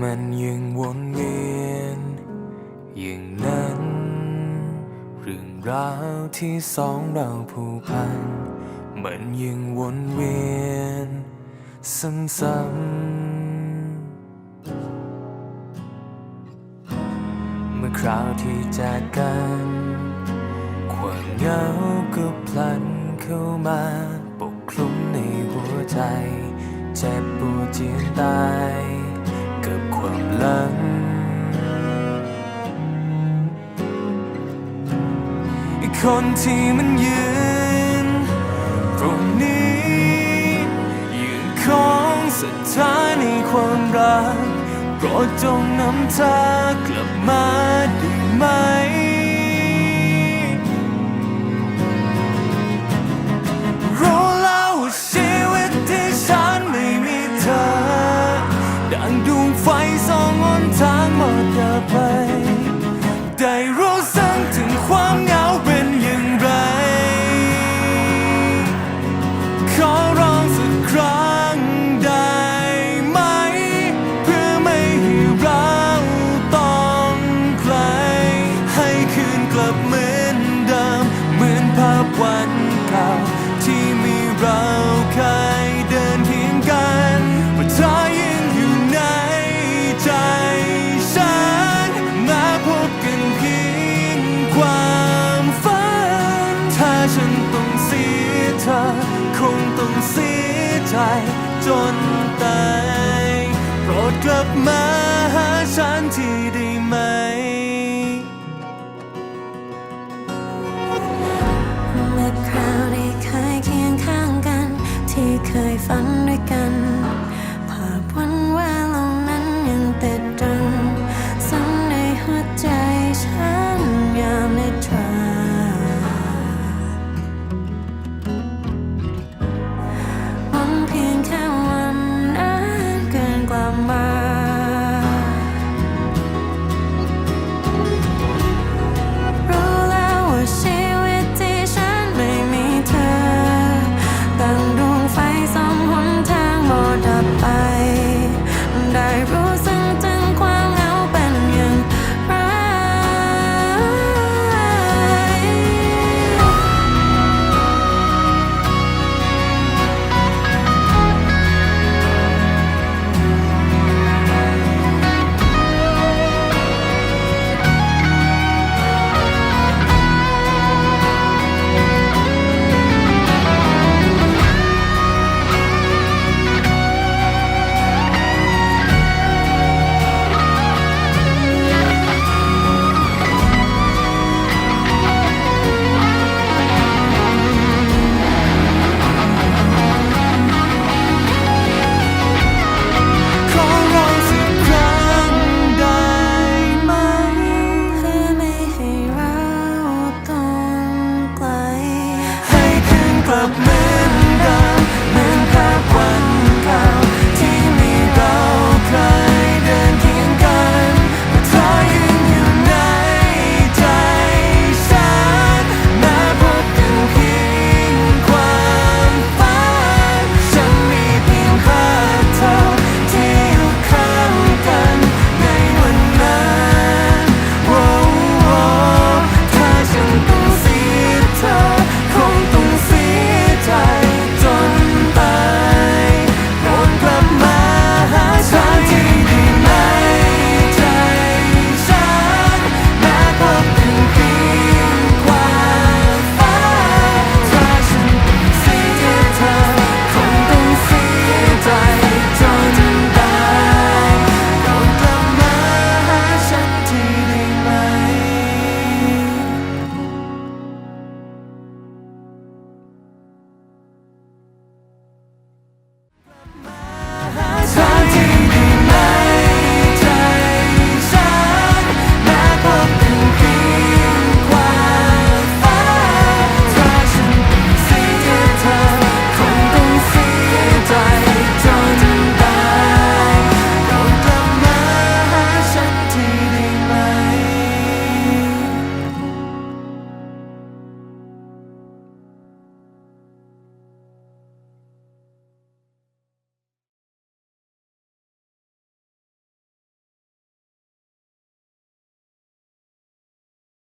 มันยังวนเวียน อย่างนั้น เรื่องราวที่สองเราผูกพัน มันยังวนเวียน ซ้ำๆเมื่อคราวที่จากกัน ความเหงาก็พลันเข้ามาปกคลุมในหัวใจ เจ็บปวดเจียนตาย ความหลัง อีกคนที่มันยืน ตรงนี้ยืนของสุดท้ายในความรักโปรดจงนำทากลับมาได้ไหม ใจจนตายโปรดกลับมาหาฉันทีได้ไหม เมื่อคราวได้เคยเคียงข้างกัน ที่เคยฝัน